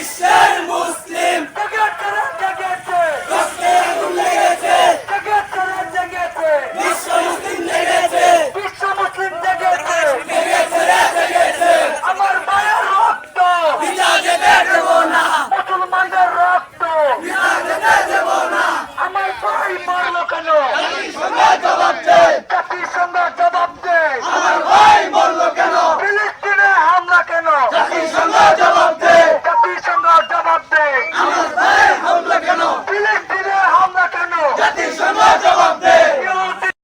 বিশ্বের মুসলিম জেগেছে রে, জেগেছে। রক্তে আগুন লেগেছে জেগেছে রে, জেগেছে। বিশ্ব মুসলিম লেগেছে বিশ্ব মুসলিম জেগেছে। লেগেছে রে লেগেছে আমার মায়ের রক্ত বিনা যেতে দেব না মুসলমানদের রক্ত বিনা যেতে দেব না আমার ভাই মারলো কেন সঙ্গে জবাব দে জাতিসংঘ জবাব দে আমার ভাই মরলো কেন ফিলিস্তিনে হামলা কেন জাতিসংঘ জবাব দে জাতিসংঘ জবাব দে আমার ভাই হামলা কেন ফিলিস্তিনে হামলা কেন জাতিসংঘ জবাব দে ইহুদি-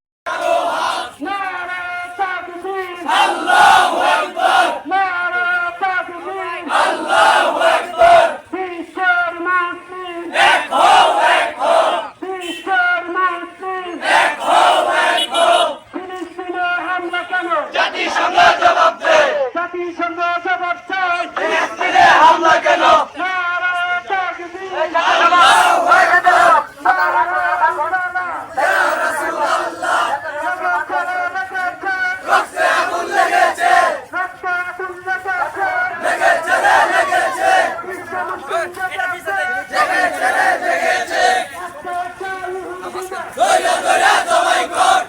নারা তাকবীর, আল্লাহু আকবার নারা তাকবীর, আল্লাহু আকবার বিশ্বের মুসলিম, এক হও এক হও বিশ্বের মুসলিম, এক হও এক হও ফিলিস্তিনে হামলা কেন জাতিসংঘ জবাব দে জাতিসংঘ জবাব চাই ফিলিস্তিনে হামলা কেন নারা তাকবীর, আল্লাহু আকবার রক্তে আগুন লেগেছে লেগেছে রে লেগেছে লেগেছে রে লেগেছে দইরা দইরা জবাই কর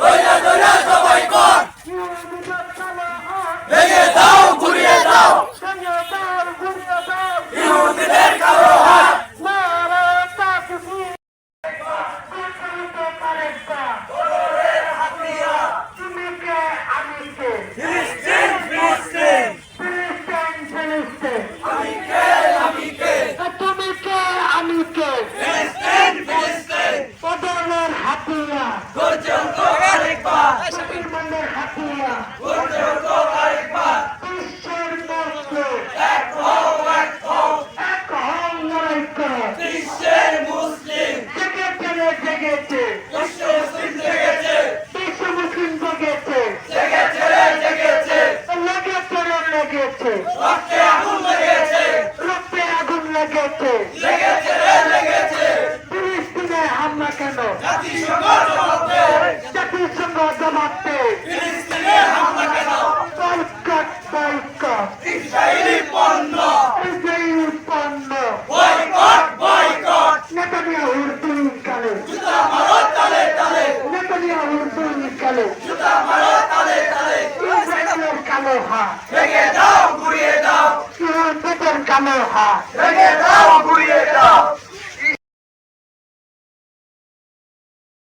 দইরা দইরা জবাই কর ভেঙে দাও ঘুরিয়ে দাও ইহুদিদের কালো হাত ফিলিস্তিন ফিলিস্তিন আমি কে আমি কে তুমি কে আমি কে ফিলিস্তিন ফিলিস্তিন হাতিয়া আরেকবার। হাতিয়া পর্যন্ত আরেকবার। বিশ্বের মধ্যে এক হও এক হও। এক হল লড়াই করো বিশ্বের মুসলিম। জেগেছে জেগেছে। বিশ্ব মুসলিম জেগেছে। বিশ্ব মুসলিম জেগেছে। জেগেছে জেগেছে। লেগেছে লেগেছে। রক্তে আগুন লেগেছে। রক্তে আগুন লেগেছে। লেগেছে লেগেছে ফিলিস্তিনে হামলা কেন জাতিসংঘ জবাব দে দে ফিলিস্তিনে হামলা কেন? বয়কট বয়কট ইসরায়েলি পণ্য। ইসরায়েল পণ্য। Boycott boycott. নেতানিয়াহুর দুই কালে জুতা মারো তালে তালে। নেতানিয়াহুর দুই কালে জুতা মারো তালে তালে। ইসরায়েলের কালো হাত। ভেঙে দাও ঘুরিয়ে দাও। ইহুদিদের কালো হাত। ভেঙে দাও ঘুরিয়ে